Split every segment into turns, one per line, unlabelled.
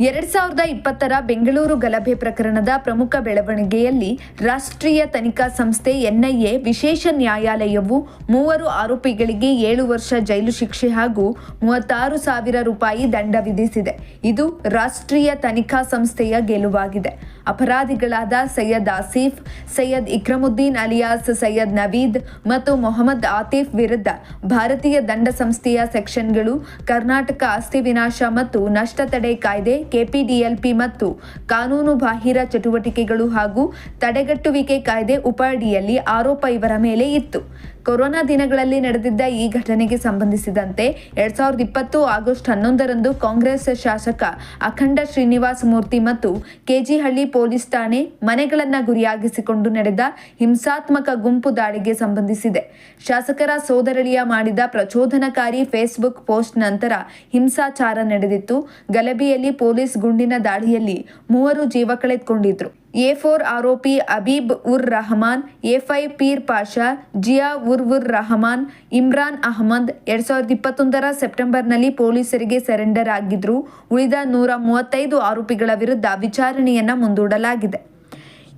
ಎರಡ್ ಸಾವಿರದ ಇಪ್ಪತ್ತರ ಬೆಂಗಳೂರು ಗಲಭೆ ಪ್ರಕರಣದ ಪ್ರಮುಖ ಬೆಳವಣಿಗೆಯಲ್ಲಿ ರಾಷ್ಟ್ರೀಯ ತನಿಖಾ ಸಂಸ್ಥೆ ಎನ್ಐಎ ವಿಶೇಷ ನ್ಯಾಯಾಲಯವು ಮೂವರು ಆರೋಪಿಗಳಿಗೆ ಏಳು ವರ್ಷ ಜೈಲು ಶಿಕ್ಷೆ ಹಾಗೂ ಮೂವತ್ತಾರು ಸಾವಿರ ರೂಪಾಯಿ ದಂಡ ವಿಧಿಸಿದೆ. ಇದು ರಾಷ್ಟ್ರೀಯ ತನಿಖಾ ಸಂಸ್ಥೆಯ ಗೆಲುವಾಗಿದೆ. ಅಪರಾಧಿಗಳಾದ ಸೈಯದ್ ಆಸೀಫ್, ಸೈಯದ್ ಇಕ್ರಮುದ್ದೀನ್ ಅಲಿಯಾಸ್, ಸೈಯದ್ ನವೀದ್ ಮತ್ತು ಮೊಹಮ್ಮದ್ ಆತೀಫ್ ವಿರುದ್ಧ ಭಾರತೀಯ ದಂಡ ಸಂಸ್ಥೆಯ ಸೆಕ್ಷನ್ಗಳು ಕರ್ನಾಟಕ ಆಸ್ತಿ ವಿನಾಶ ಮತ್ತು ನಷ್ಟ ತಡೆ ಕಾಯ್ದೆ ಕೆಪಿಡಿಎಲ್ಪಿ ಮತ್ತು ಕಾನೂನು ಬಾಹಿರ ಚಟುವಟಿಕೆಗಳು ಹಾಗೂ ತಡೆಗಟ್ಟುವಿಕೆ ಕಾಯ್ದೆ ಉಪಾಡಿಯಲ್ಲಿ ಆರೋಪ ಇವರ ಮೇಲೆ ಇತ್ತು. ಕೊರೋನಾ ದಿನಗಳಲ್ಲಿ ನಡೆದಿದ್ದ ಈ ಘಟನೆಗೆ ಸಂಬಂಧಿಸಿದಂತೆ ಎರಡ್ ಸಾವಿರದ ಇಪ್ಪತ್ತು ಆಗಸ್ಟ್ ಹನ್ನೊಂದರಂದು ಕಾಂಗ್ರೆಸ್ ಶಾಸಕ ಅಖಂಡ ಶ್ರೀನಿವಾಸ ಮೂರ್ತಿ ಮತ್ತು ಕೆಜಿಹಳ್ಳಿ ಪೊಲೀಸ್ ಠಾಣೆ ಮನೆಗಳನ್ನು ಗುರಿಯಾಗಿಸಿಕೊಂಡು ನಡೆದ ಹಿಂಸಾತ್ಮಕ ಗುಂಪು ದಾಳಿಗೆ ಸಂಬಂಧಿಸಿದೆ. ಶಾಸಕರ ಸೋದರಳಿಯ ಮಾಡಿದ ಪ್ರಚೋದನಕಾರಿ ಫೇಸ್ಬುಕ್ ಪೋಸ್ಟ್ ನಂತರ ಹಿಂಸಾಚಾರ ನಡೆದಿತ್ತು. ಗಲಭೆಯಲ್ಲಿ ಪೊಲೀಸ್ ಗುಂಡಿನ ದಾಳಿಯಲ್ಲಿ ಮೂವರು ಜೀವ ಕಳೆದುಕೊಂಡಿದ್ರು. ಎ ಫೋರ್ ಆರೋಪಿ ಅಬೀಬ್ ಉರ್ ರಹಮಾನ್ ಎ ಫೈ ಪೀರ್ ಪಾಷಾ, ಜಿಯಾ ಉರ್ ಉರ್ ರಹಮಾನ್, ಇಮ್ರಾನ್ ಅಹಮದ್ ಎರಡು ಸಾವಿರದ ಇಪ್ಪತ್ತೊಂದರ ಸೆಪ್ಟೆಂಬರ್ನಲ್ಲಿ ಪೊಲೀಸರಿಗೆ ಸರೆಂಡರ್ ಆಗಿದ್ರು. ಉಳಿದ ನೂರ ಮೂವತ್ತೈದು ಆರೋಪಿಗಳ ವಿರುದ್ಧ ವಿಚಾರಣೆಯನ್ನ ಮುಂದೂಡಲಾಗಿದೆ.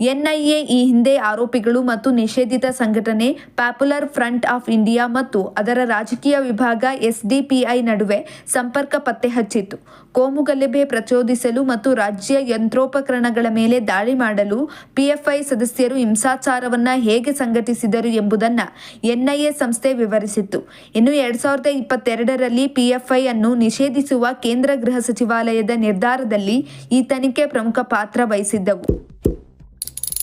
ಎನ್ಐಎ ಈ ಹಿಂದೆ ಆರೋಪಿಗಳು ಮತ್ತು ನಿಷೇಧಿತ ಸಂಘಟನೆ ಪಾಪ್ಯುಲರ್ ಫ್ರಂಟ್ ಆಫ್ ಇಂಡಿಯಾ ಮತ್ತು ಅದರ ರಾಜಕೀಯ ವಿಭಾಗ ಎಸ್ಡಿಪಿಐ ನಡುವೆ ಸಂಪರ್ಕ ಪತ್ತೆ ಹಚ್ಚಿತ್ತು. ಕೋಮು ಪ್ರಚೋದಿಸಲು ಮತ್ತು ರಾಜ್ಯ ಯಂತ್ರೋಪಕರಣಗಳ ಮೇಲೆ ದಾಳಿ ಮಾಡಲು ಪಿಎಫ್ಐ ಸದಸ್ಯರು ಹಿಂಸಾಚಾರವನ್ನು ಹೇಗೆ ಸಂಘಟಿಸಿದರು ಎಂಬುದನ್ನು ಎನ್ಐಎ ಸಂಸ್ಥೆ ವಿವರಿಸಿತ್ತು. ಇನ್ನು ಎರಡ್ ಸಾವಿರದ ಇಪ್ಪತ್ತೆರಡರಲ್ಲಿ ಪಿಎಫ್ಐ ಅನ್ನು ನಿಷೇಧಿಸುವ ಕೇಂದ್ರ ಗೃಹ ಸಚಿವಾಲಯದ ನಿರ್ಧಾರದಲ್ಲಿ ಈ ತನಿಖೆ ಪ್ರಮುಖ ಪಾತ್ರ ವಹಿಸಿದ್ದವು.